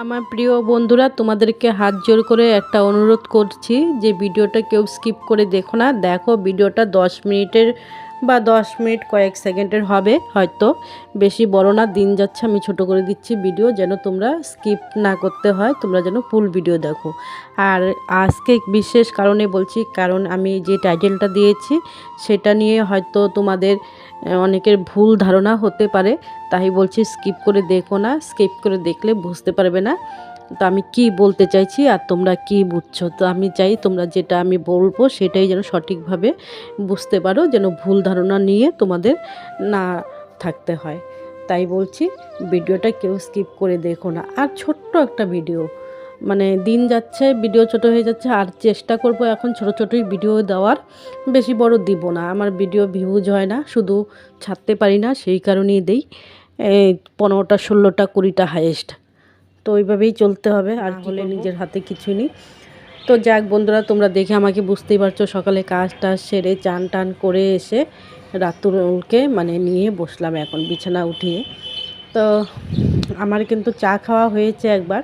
আমার প্রিয় বন্ধুরা, তোমাদেরকে হাত জোর করে একটা অনুরোধ করছি যে ভিডিওটা কেউ স্কিপ করে দেখো না। দেখো, ভিডিওটা দশ মিনিটের বা দশ মিনিট কয়েক সেকেন্ডের হবে হয়তো। বেশি বড় না, দিন যাচ্ছে, আমি ছোট করে দিচ্ছি ভিডিও যেন তোমরা স্কিপ না করতে হয়, তোমরা যেন ফুল ভিডিও দেখো। আর আজকে বিশেষ কারণে বলছি, কারণ আমি যে টাইটেলটা দিয়েছি, সেটা নিয়ে হয়তো তোমাদের অনেকের ভুল ধারণা হতে পারে, তাই বলছি স্কিপ করে দেখো না স্কিপ করে দেখলে বুঝতে পারবে না। তো আমি কি বলতে চাইছি আর তোমরা কি বুঝছ? তো আমি চাই তোমরা যেটা আমি বলব সেটাই যেন সঠিকভাবে বুঝতে পারো, যেন ভুল ধারণা নিয়ে তোমাদের না থাকতে হয়। তাই বলছি, ভিডিওটা কেউ স্কিপ করে দেখো না। আর ছোট্ট একটা ভিডিও মানে দিন যাচ্ছে ভিডিও ছোট হয়ে যাচ্ছে আর চেষ্টা করব এখন ছোট ছোটই ভিডিও দেওয়ার। বেশি বড় দিব না আমার ভিডিও ভিউজ হয় না শুধু ছাড়তে পারি না সেই কারণেই দেই। এই পনেরোটা ষোলোটা কুড়িটা হায়েস্ট তো ওইভাবেই চলতে হবে আর হলে নিজের হাতে কিছুই নেই। তো যাক বন্ধুরা তোমরা দেখে আমাকে বুঝতেই পারছ সকালে কাজ টাজ সেরে চান টান করে এসে রাতুলকে মানে নিয়ে বসলাম এখন বিছানা উঠিয়ে। তো আমার কিন্তু চা খাওয়া হয়েছে একবার।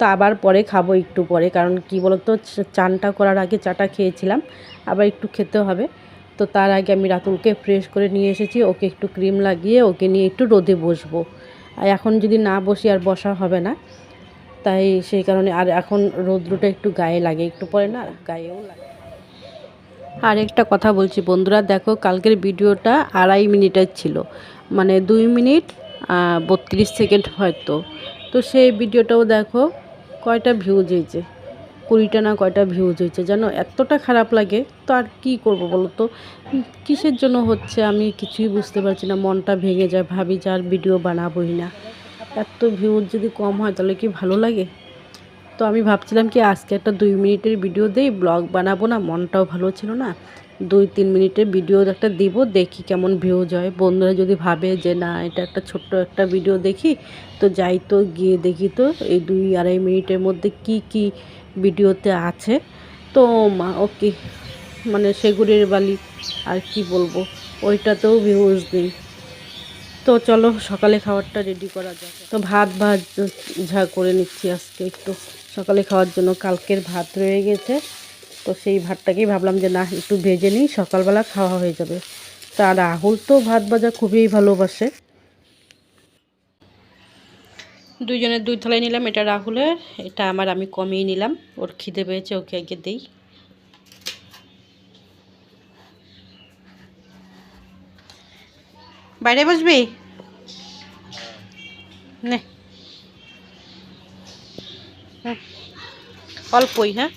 তো আবার পরে খাব একটু পরে। কারণ কি বলতো চানটা করার আগে চাটা খেয়েছিলাম, আবার একটু খেতে হবে। তো তার আগে আমি রাতুলকে ফ্রেশ করে নিয়ে এসেছি, ওকে একটু ক্রিম লাগিয়ে ওকে নিয়ে একটু রোদে বসবো। আর এখন যদি না বসি আর বসা হবে না, তাই সেই কারণে আর এখন রৌদ্রটা একটু গায়ে লাগে, একটু পরে না গায়েও লাগে। আর একটা কথা বলছি বন্ধুরা, দেখো কালকের ভিডিওটা আড়াই মিনিটের ছিল মানে দুই মিনিট বত্রিশ সেকেন্ড হয়তো। তো সেই ভিডিওটাও দেখো কয়টা ভিউজ হয়েছে? কুড়িটা না কয়টা ভিউজ হয়েছে? যেন এতটা খারাপ লাগে, তো আর কী করব বলো তো কিসের জন্য হচ্ছে আমি কিছুই বুঝতে পারছি না, মনটা ভেঙে যায়, ভাবি যে আর ভিডিও বানাবোই না। এত ভিউজ যদি কম হয়, তাহলে কি ভালো লাগে? তো আমি ভাবছিলাম কি আজকে একটা দুই মিনিটের ভিডিও দেই ব্লগ বানাবো না, মনটাও ভালো ছিল না। দুই তিন মিনিটের ভিডিও একটা দিব, দেখি কেমন ভিউজ হয় বন্ধুরা যদি ভাবে যে, না, এটা একটা ছোট্ট একটা ভিডিও দেখি, তো যাই তো, গিয়ে দেখি তো, এই দুই আড়াই মিনিটের মধ্যে কি কি ভিডিওতে আছে। তো মা, ওকে মানে সেগুড়ের বালি, আর কি বলব, ওইটাতেও ভিউজ নেই। তো চলো, সকালে খাবারটা রেডি করা যাক। তো ভাত ভাত ঝা করে নিচ্ছি আজকে একটু। সকালে খাওয়ার জন্য কালকের ভাত রয়ে গেছে। তো সেই ভাতটাকেই ভাবলাম যে না একটু ভেজে নিই সকালবেলা খাওয়া হয়ে যাবে। তা রাহুল তো ভাত ভাজা খুবই ভালোবাসে। দুইজনের দুই থালায় নিলাম এটা রাহুলের এটা আমার আমি কমিয়ে নিলাম। ওর খিদে পেয়েছে ওকে আগে দিই। বাইরে বসবি? নে। অল্পই হ্যাঁ?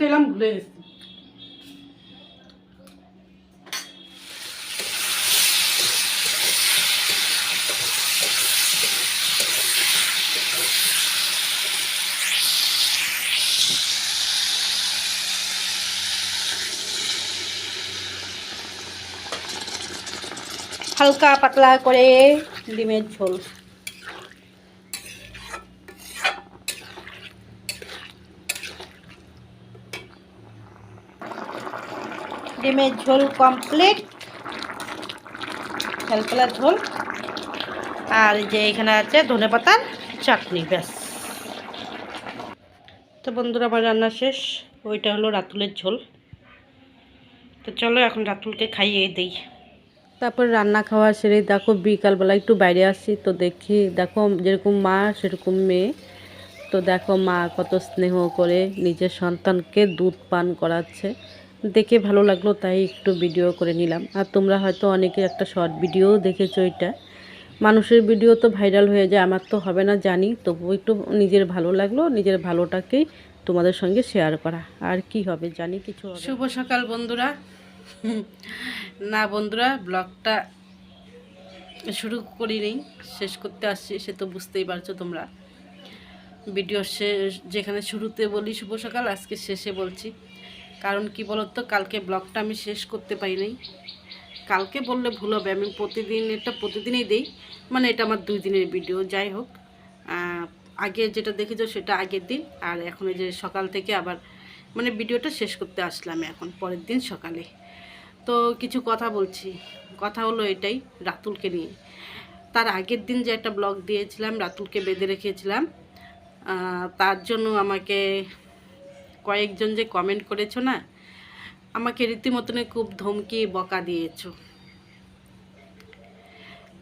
চাইলাম ভুলে গেছি। হালকা পাতলা করে ডিমের ঝোল। ডিমের ঝোল কমপ্লিট হালকা ঝোল। আর যে এখানে আছে ধনে পাতার চাটনি, ব্যাস। তো বন্ধুরা, আমার রান্না শেষ। ওইটা হলো রাতুলের ঝোল। তো চলো, এখন রাতুলকে খাইয়ে দিই। তারপর রান্না খাওয়া সেরে দেখো, বিকালবেলা একটু বাইরে আসছি, তো দেখি, দেখো, যেরকম মা, সেরকম মেয়ে। তো দেখো মা কত স্নেহ করে নিজের সন্তানকে দুধ পান করাচ্ছে। দেখে ভালো লাগল, তাই একটু ভিডিও করে নিলাম। আর তোমরা হয়তো অনেকে একটা শর্ট ভিডিও দেখেছ এটা। মানুষের ভিডিও তো ভাইরাল হয়ে যায়, আমার তো হবে না, জানি। তবু একটু নিজের ভালো লাগল, নিজের ভালোটাকেই তোমাদের সঙ্গে শেয়ার করা। আর কি হবে, জানি কিছু শুভ সকাল বন্ধুরা। না বন্ধুরা ব্লগটা শুরু করি নেই শেষ করতে আসছি, সে তো বুঝতেই পারছ তোমরা। ভিডিও শেষ, যেখানে শুরুতে বলি শুভ সকাল, আজকে শেষে বলছি। কারণ কি বলতো, কালকে ব্লগটা আমি শেষ করতে পারি নাই কালকে বললে ভুল হবে, আমি প্রতিদিন এটা প্রতিদিনই দিই মানে এটা আমার দুই দিনের ভিডিও যাই হোক। আগে যেটা দেখেছ সেটা আগের দিন, আর এখন এই যে সকাল থেকে আবার মানে ভিডিওটা শেষ করতে আসলাম এখন, পরের দিন সকালে। তো কিছু কথা বলছি, কথা হলো এটাই রাতুলকে নিয়ে। তার আগের দিন যে একটা ব্লগ দিয়েছিলাম, রাতুলকে বেঁধে রেখেছিলাম তার জন্য আমাকে কয়েকজন যে কমেন্ট করেছ না, আমাকে রীতিমতনে খুব ধমকি, বকা দিয়েছ।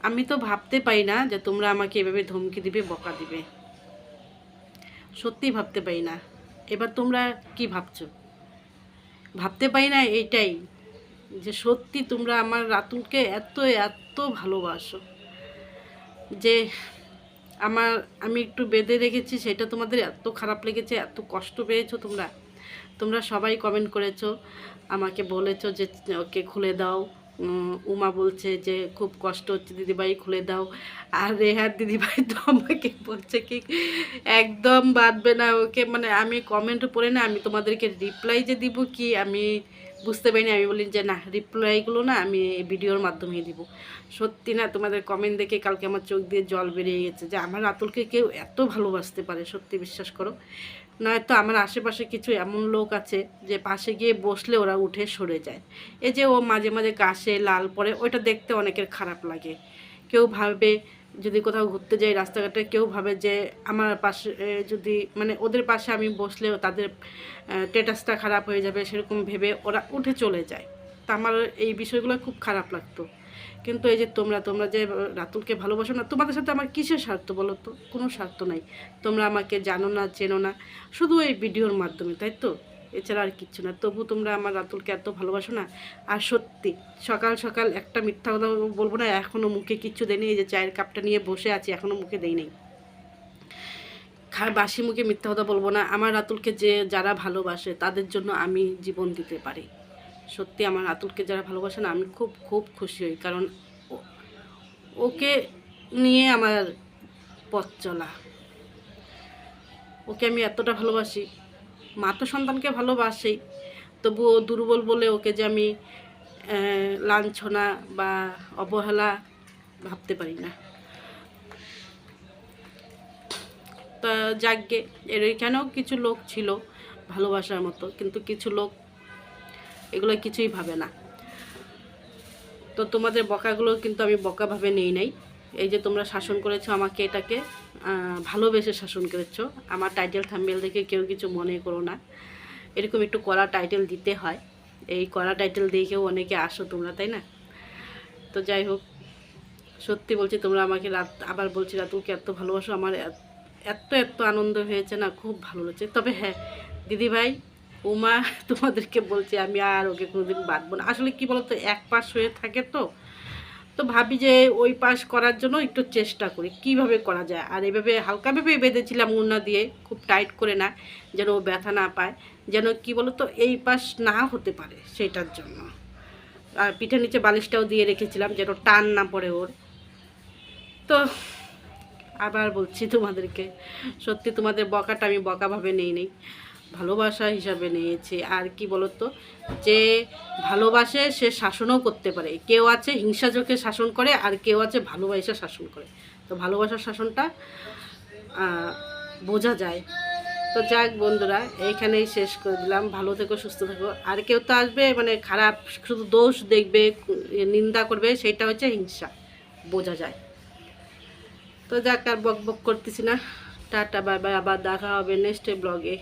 আমি তো ভাবতে পাই না যে তোমরা আমাকে এভাবে ধমকি দিবে, বকা দিবে। সত্যি ভাবতে পাই না। এবার তোমরা কি ভাবছ? ভাবতে পাই না এইটাই যে সত্যি তোমরা আমার রাতুলকে এত এত ভালোবাসো যে আমার, আমি একটু বেঁধে রেখেছি, সেটা তোমাদের এত খারাপ লেগেছে, এত কষ্ট পেয়েছ তোমরা? তোমরা সবাই কমেন্ট করেছ, আমাকে বলেছ যে, ওকে খুলে দাও। উমা বলছে যে, খুব কষ্ট হচ্ছে, দিদিভাই খুলে দাও। আর রেহার দিদিভাই তো আমাকে বলছে কি, একদম বাঁধবে না ওকে। মানে আমি কমেন্ট পড়ে না, আমি তোমাদেরকে রিপ্লাই যে দিব কি, আমি বুঝতে পারিনি। আমি বলি যে, না রিপ্লাইগুলো না আমি ভিডিওর মাধ্যমে দিব। সত্যি না, তোমাদের কমেন্ট দেখে কালকে আমার চোখ দিয়ে জল বেরিয়ে গেছে যে, আমার আতুলকে কেউ এত ভালোবাসতে পারে, সত্যি বিশ্বাস করো। নয়তো আমার আশেপাশে কিছু এমন লোক আছে যে, পাশে গিয়ে বসলে ওরা উঠে সরে যায়। এই যে ও মাঝে মাঝে কাশে, লাল পড়ে ওইটা দেখতে অনেকের খারাপ লাগে। কেউ ভাবে যদি কোথাও ঘুরতে যাই রাস্তাঘাটে, কেউ ভাবে যে আমার পাশে যদি মানে ওদের পাশে আমি বসলেও তাদের স্টেটাসটা খারাপ হয়ে যাবে সেরকম ভেবে ওরা উঠে চলে যায়। তা আমার এই বিষয়গুলো খুব খারাপ লাগতো। কিন্তু এই যে তোমরা তোমরা যে রাতুলকে ভালোবাসো না, তোমাদের সাথে আমার কিসের স্বার্থ বলো তো? কোনো স্বার্থ নাই। তোমরা আমাকে জানো না, চেনো না। শুধু এই ভিডিওর মাধ্যমে, তাই তো? এছাড়া আর কিচ্ছু না। তবু তোমরা আমার রাতুলকে এত ভালোবাসো না। আর সত্যি, সকাল সকাল একটা মিথ্যা কথা বলব না এখনও মুখে কিচ্ছু দেয়নি এই যে চায়ের কাপটা নিয়ে বসে আছি এখনও মুখে দেই নেই। বাসি মুখে মিথ্যা কথা বলব না, আমার রাতুলকে যে যারা ভালোবাসে, তাদের জন্য আমি জীবন দিতে পারি। সত্যি, আমার রাতুলকে যারা ভালোবাসে না, আমি খুব খুব খুশি হই, কারণ ওকে নিয়ে আমার পথ চলা। ওকে আমি এতটা ভালোবাসি মা তো সন্তানকে ভালোবাসেই তবুও দুর্বল বলে ওকে যে আমি লাঞ্ছনা বা অবহেলা ভাবতে পারি না। তা যাকগে এর এখানেও কিছু লোক ছিল ভালোবাসার মতো, কিন্তু কিছু লোক এগুলো কিছুই ভাবে না। তো তোমাদের বকাগুলো কিন্তু আমি বকাভাবে নেই নাই। এই যে তোমরা শাসন করেছ আমাকে এটাকে ভালোবেসে শাসন করেছ। আমার টাইটেল থাম্বেল দেখে কেউ কিছু মনে করো না। এরকম একটু কড়া টাইটেল দিতে হয়। এই কড়া টাইটেল দেখেও অনেকে আসো তোমরা, তাই না? তো যাই হোক, সত্যি বলছি, তোমরা আমাকে রাত, আবার বলছি, রাতুলকে এত ভালোবাসো, আমার এত- এত আনন্দ হয়েছে না, খুব ভালো লাগছে। তবে হ্যাঁ দিদিভাই, উমা, তোমাদেরকে বলছি, আমি আর ওকে কোনোদিন বাঁধবো না। আসলে কি বলতো, এক পাশ হয়ে থাকে তো তো ভাবি যে ওই পাশ করার জন্য একটু চেষ্টা করি, কীভাবে করা যায়? আর এভাবে হালকাভাবে বেঁধেছিলাম উন্না দিয়ে, খুব টাইট করে না যেন ও ব্যথা না পায়, যেন কি বলো তো এই পাশ না হতে পারে সেটার জন্য। আর পিঠের নিচে বালিশটাও দিয়ে রেখেছিলাম যেন টান না পড়ে ওর। তো আবার বলছি তোমাদেরকে, সত্যি তোমাদের বকাটা আমি বকাভাবে নেই নেই। ভালোবাসা হিসাবে নিয়েছে। আর কি বলতো? যে ভালোবাসে সে শাসনও করতে পারে। কেউ আছে হিংসা চোখে শাসন করে, আর কেউ আছে ভালোবাসা শাসন করে। তো ভালোবাসার শাসনটা বোঝা যায়। তো যাক বন্ধুরা এইখানেই শেষ করে দিলাম। ভালো থেকো, সুস্থ থেকো। আর কেউ তো আসবে মানে খারাপ শুধু দোষ দেখবে, নিন্দা করবে, সেটা হচ্ছে হিংসা। বোঝা যায়। তো যাক, আর বক বক করতেছি না। Tata, bye bye. আবার দেখা হবে নেক্সট ব্লগে।